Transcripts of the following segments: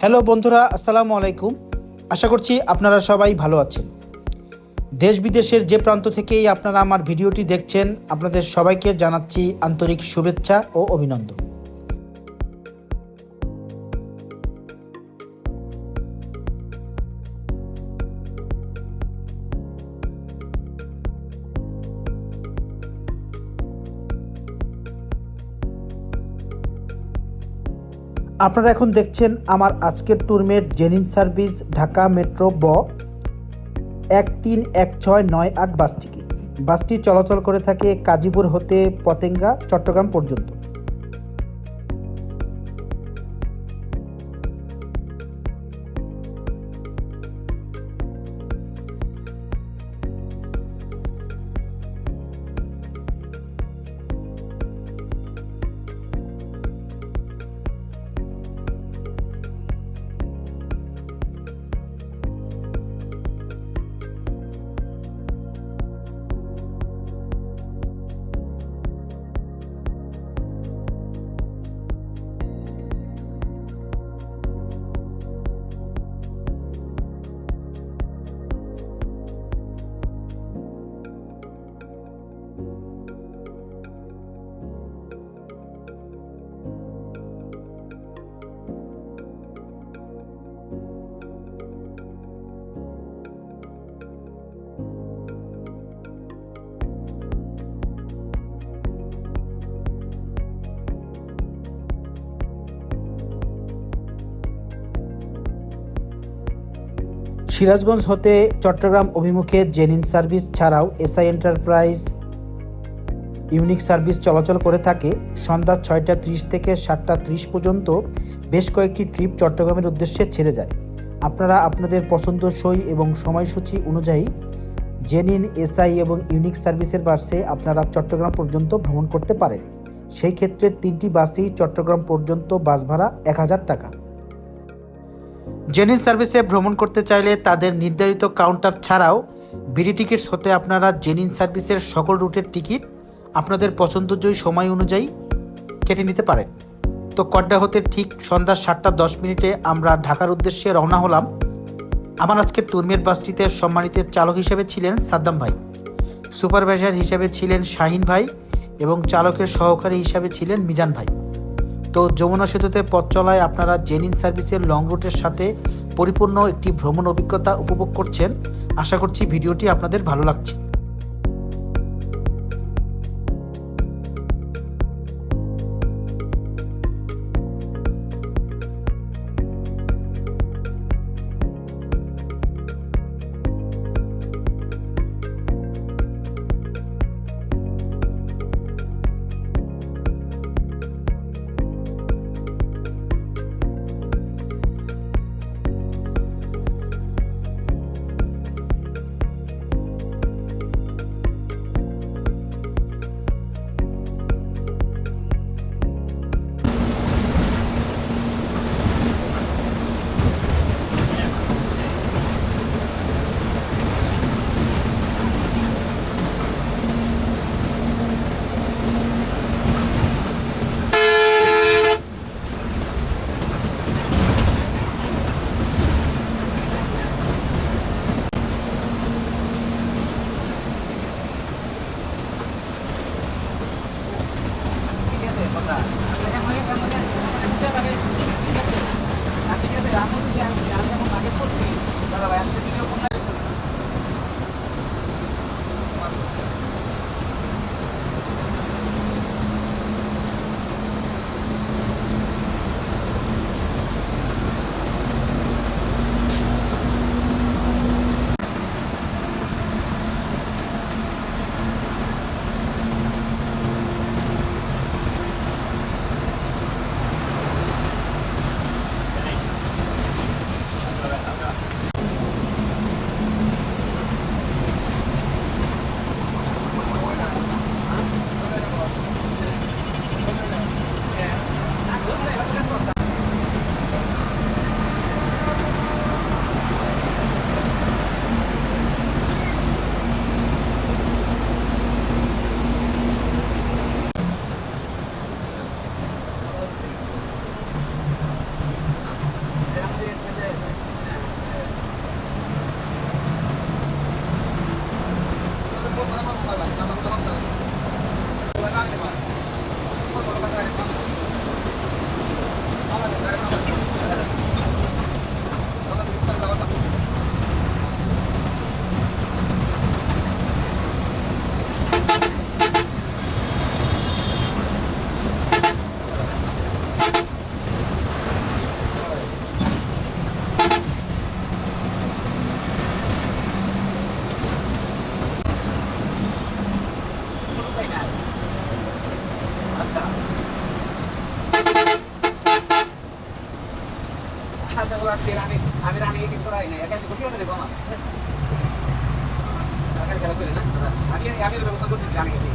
Hello বন্ধুরা, আসসালামু আলাইকুম। আশা করছি আপনারা সবাই ভালো আছেন। দেশ বিদেশের যে প্রান্ত থেকেই আপনারা আমার ভিডিওটি দেখছেন, আপনাদের সবাইকে জানাচ্ছি আন্তরিক শুভেচ্ছা ও অভিনন্দন। আপনারা এখন দেখছেন আমার আজকের ট্যুরমেট জেনিন সার্ভিস ঢাকা মেট্রো ব এক তিন এক ছয় নয় আট বাসটিকে বাসটি চলাচল করে থাকে কাজীপুর হতে পতেঙ্গা, চট্টগ্রাম পর্যন্ত। সিরাজগঞ্জ হতে চট্টগ্রাম অভিমুখে জেনিন সার্ভিস ছাড়াও এসআই এন্টারপ্রাইজ ইউনিক সার্ভিস চলাচল করে থাকে। সন্ধ্যা ছয়টা ত্রিশ থেকে সাতটা ত্রিশ পর্যন্ত বেশ কয়েকটি ট্রিপ চট্টগ্রামের উদ্দেশ্যে ছেড়ে যায়। আপনারা আপনাদের পছন্দসই এবং সময়সূচি অনুযায়ী জেনিন, এসআই এবং ইউনিক সার্ভিসের বাসে আপনারা চট্টগ্রাম পর্যন্ত ভ্রমণ করতে পারেন। সেই ক্ষেত্রে তিনটি বাসেই চট্টগ্রাম পর্যন্ত বাস ভাড়া এক হাজার টাকা। জেনিন সার্ভিসে ভ্রমণ করতে চাইলে তাদের নির্ধারিত কাউন্টার ছাড়াও বিডি টিকিটস হতে আপনারা জেনিন সার্ভিসের সকল রুটের টিকিট আপনাদের পছন্দজয়ী সময় অনুযায়ী কেটে নিতে পারেন। তো কড্ডা হতে ঠিক সন্ধ্যা সাতটা দশ মিনিটে আমরা ঢাকার উদ্দেশ্যে রওনা হলাম। আমার আজকের টুরমেট বাসটিতে সম্মানিত চালক হিসেবে ছিলেন সাদ্দাম ভাই, সুপারভাইজার হিসেবে ছিলেন শাহিন ভাই এবং চালকের সহকারী হিসাবে ছিলেন মিজান ভাই। তো যমুনা সেতুতে পথ চলায় আপনারা জেনিন সার্ভিসের লং রুটের সাথে পরিপূর্ণ একটি ভ্রমণ অভিজ্ঞতা উপভোগ করছেন। আশা করছি ভিডিওটি আপনাদের ভালো লাগছে। আমি রানি কিছু করাই নাই। একা কিছু করে দেবো আমার একা খেলা করে না আমি আমি ব্যবস্থা করছি আমি কিছু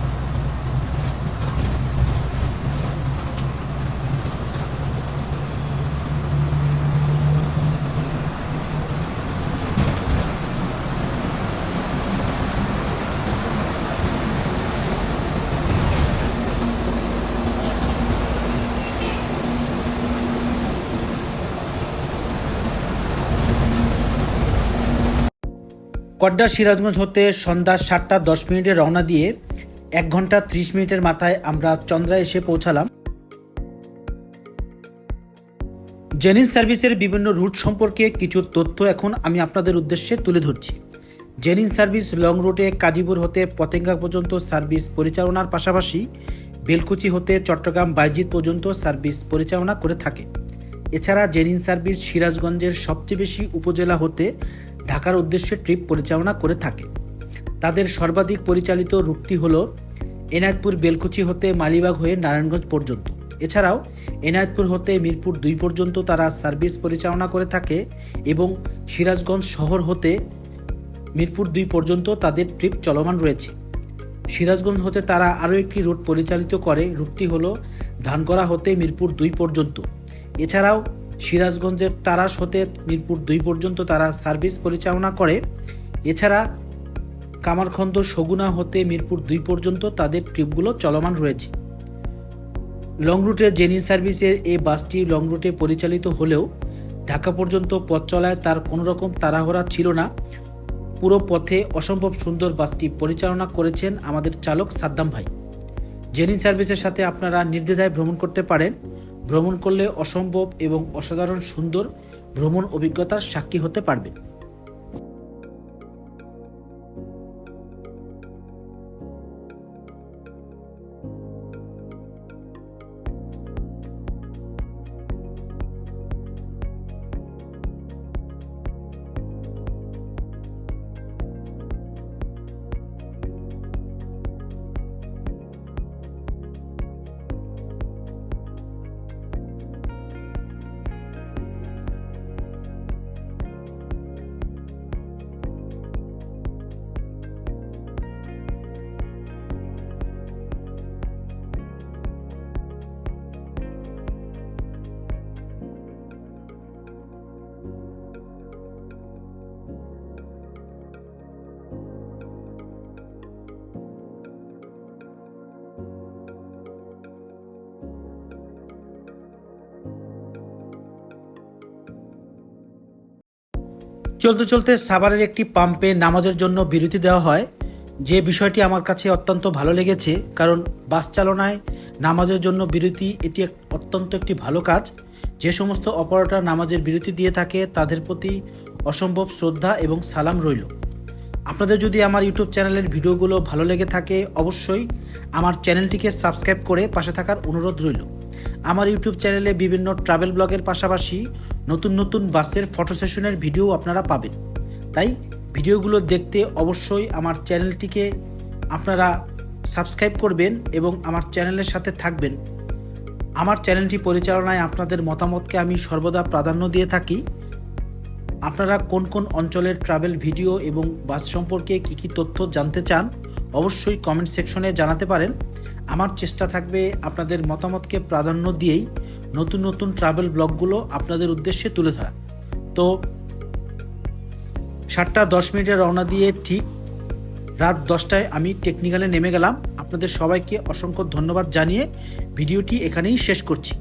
কড্ডা সিরাজগঞ্জ হতে সন্ধ্যা সাতটা দশ মিনিটে রওনা দিয়ে এক ঘণ্টা ত্রিশ মিনিটের মাথায় আমরা চন্দ্রা এসে পৌঁছালাম। জেনিন সার্ভিসের বিভিন্ন রুট সম্পর্কে কিছু তথ্য এখন আমি আপনাদের উদ্দেশ্যে তুলে ধরছি। জেনিন সার্ভিস লং রুটে কাজীপুর হতে পতেঙ্গা পর্যন্ত সার্ভিস পরিচালনার পাশাপাশি বেলকুচি হতে চট্টগ্রাম বাইজিৎ পর্যন্ত সার্ভিস পরিচালনা করে থাকে। এছাড়া জেনিন সার্ভিস সিরাজগঞ্জের সবচেয়ে বেশি উপজেলা হতে ঢাকার উদ্দেশ্যে ট্রিপ পরিচালনা করে থাকে। তাদের সর্বাধিক পরিচালিত রুটটি হল এনায়তপুর বেলকুচি হতে মালিবাগ হয়ে নারায়ণগঞ্জ পর্যন্ত। এছাড়াও এনায়তপুর হতে মিরপুর দুই পর্যন্ত তারা সার্ভিস পরিচালনা করে থাকে এবং সিরাজগঞ্জ শহর হতে মিরপুর দুই পর্যন্ত তাদের ট্রিপ চলমান রয়েছে। সিরাজগঞ্জ হতে তারা আরও একটি রুট পরিচালিত করে। রুটটি হল ধানগড়া হতে মিরপুর দুই পর্যন্ত। এছাড়াও সিরাজগঞ্জের তারাস হতে মিরপুর দুই পর্যন্ত তারা সার্ভিস পরিচালনা করে। এছাড়া কামারখন্দ সগুনা হতে মিরপুর দুই পর্যন্ত তাদের ট্রিপগুলো চলমান রয়েছে। লং রুটে জেনিন সার্ভিসের এই বাসটি লং রুটে পরিচালিত হলেও ঢাকা পর্যন্ত পথ চলায় তার কোনো রকম তাড়াহুড়া ছিল না। পুরো পথে অসম্ভব সুন্দর বাসটি পরিচালনা করেছেন আমাদের চালক সাদ্দাম ভাই। জেনিন সার্ভিসের সাথে আপনারা নির্দ্বিধায় ভ্রমণ করতে পারেন। ভ্রমণ করলে অসম্ভব এবং অসাধারণ সুন্দর ভ্রমণ অভিজ্ঞতার সাক্ষী হতে পারবেন চলতে চলতে সাভারের একটি পাম্পে নামাজের জন্য বিরতি দেওয়া হয়। যে বিষয়টি আমার কাছে অত্যন্ত ভালো লেগেছে, কারণ বাস চালনায় নামাজের জন্য বিরতি এটি অত্যন্ত একটি ভালো কাজ। যে সমস্ত অপারেটর নামাজের বিরতি দিয়ে থাকে, তাদের প্রতি অসম্ভব শ্রদ্ধা এবং সালাম রইল। আপনাদের যদি আমার ইউটিউব চ্যানেলের ভিডিওগুলো ভালো লেগে থাকে, অবশ্যই আমার চ্যানেলটিকে সাবস্ক্রাইব করে পাশে থাকার অনুরোধ রইল। আমার ইউটিউব চ্যানেলে বিভিন্ন ট্রাভেল ব্লগের পাশাপাশি নতুন নতুন বাসের ফটো সেশনের ভিডিও আপনারা পাবেন। তাই ভিডিওগুলো দেখতে অবশ্যই আমার চ্যানেলটিকে আপনারা সাবস্ক্রাইব করবেন এবং আমার চ্যানেলের সাথে থাকবেন। আমার চ্যানেলটি পরিচালনায় আপনাদের মতামতকে আমি সর্বদা প্রাধান্য দিয়ে থাকি। আপনারা কোন কোন অঞ্চলের ট্রাভেল ভিডিও এবং বাস সম্পর্কে কী কী তথ্য জানতে চান, অবশ্যই কমেন্ট সেকশনে জানাতে পারেন। আমার চেষ্টা থাকবে আপনাদের মতামতকে প্রাধান্য দিয়েই নতুন নতুন ট্রাভেল ব্লগগুলো আপনাদের উদ্দেশ্যে তুলে ধরা। তো সাতটা দশ মিনিটে রওনা দিয়ে ঠিক রাত দশটায় আমি টেকনিক্যালে নেমে গেলাম। আপনাদের সবাইকে অসংখ্য ধন্যবাদ জানিয়ে ভিডিওটি এখানেই শেষ করছি।